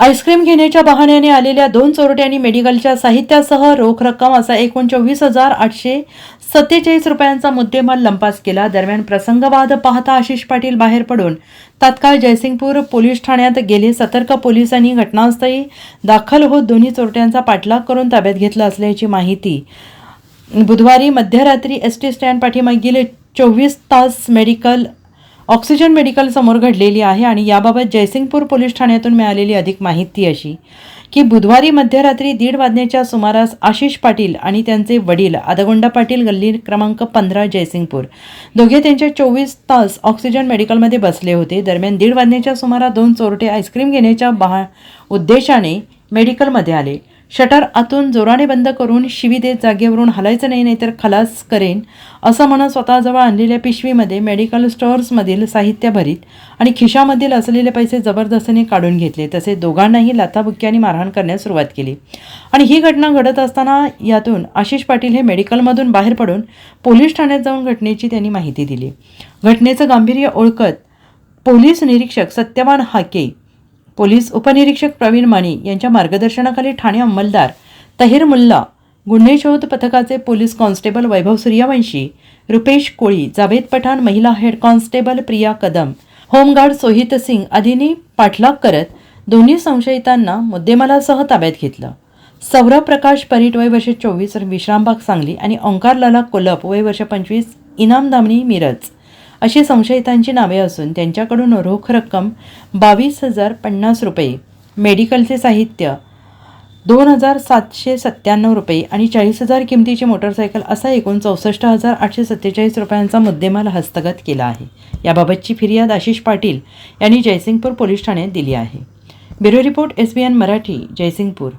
Ice cream घेण्याच्या बहाण्याने आलेल्या दोन चोरट्यांनी मेडिकलच्या साहित्यासह रोख रक्कम असा एकूण चोवीस हजार आठशे सत्तेचाळीस रुपयांचा मुद्देमाल लंपास केला. दरम्यान प्रसंगवाद पाहता आशिष पाटील बाहेर पडून तात्काळ जयसिंगपूर पोलीस ठाण्यात गेले. सतर्क पोलिसांनी घटनास्थळी दाखल होत दोन्ही चोरट्यांचा पाठलाग करून ताब्यात घेतला असल्याची माहिती बुधवारी मध्यरात्री एस टी स्टँड पाठीमागील चोवीस तास मेडिकल ऑक्सिजन मेडिकल समोर घडलेली आहे आणि याबाबत जयसिंगपूर पोलीस ठाण्यातून मिळालेली अधिक माहिती अशी की बुधवारी मध्यरात्री दीड वाजण्याच्या सुमारास आशिष पाटील आणि त्यांचे वडील आदगोंडा पाटील गल्ली क्रमांक पंधरा जयसिंगपूर दोघे त्यांच्या चोवीस तास ऑक्सिजन मेडिकलमध्ये बसले होते. दरम्यान दीड वाजण्याच्या सुमारास दोन चोरटे आईस्क्रीम घेण्याच्या बहा उद्देशाने मेडिकलमध्ये आले. शटर आतून जोराने बंद करून शिवी देत जागेवरून हलायचं नाही नाहीतर खलास करेन असं म्हणत स्वतःजवळ आणलेल्या पिशवीमध्ये मेडिकल स्टोअर्समधील साहित्य भरीत आणि खिशामधील असलेले पैसे जबरदस्तीने काढून घेतले. तसे दोघांनाही लाथाबुक्क्याने मारहाण करण्यास सुरुवात केली. आणि ही घटना घडत असताना यातून आशिष पाटील हे मेडिकलमधून बाहेर पडून पोलीस ठाण्यात जाऊन घटनेची त्यांनी माहिती दिली. घटनेचं गांभीर्य ओळखत पोलीस निरीक्षक सत्यवान हाके पोलीस उपनिरीक्षक प्रवीण माने यांच्या मार्गदर्शनाखाली ठाणे अंमलदार तहीर मुल्ला गुन्हे शोध पथकाचे पोलीस कॉन्स्टेबल वैभव सूर्यवंशी रुपेश कोळी जावेद पठाण महिला head constable Priya Kadam home guard Sohit Singh आदींनी पाठलाग करत दोन्ही संशयितांना मुद्देमालासह ताब्यात घेतलं. सौरभ प्रकाश परीट वय वर्ष चोवीस विश्रामबाग सांगली आणि ओंकार लाला कोल्हप वय वर्ष पंचवीस इनाम दामणी मिरज. अशी संशयितांची नावे असून त्यांच्याकडून रोख रक्कम बावीस हजार पन्नास रुपये मेडिकलचे साहित्य दोन हजार सातशे सत्त्याण्णव रुपये आणि चाळीस हजार किमतीची मोटरसायकल असा एकूण चौसष्ट हजार आठशे सत्तेचाळीस रुपयांचा मुद्देमाल हस्तगत केला आहे. याबाबतची फिर्याद आशिष पाटील यांनी जयसिंगपूर पोलीस ठाण्यात दिली आहे. Bureau report S B N Marathi Jaysingpur.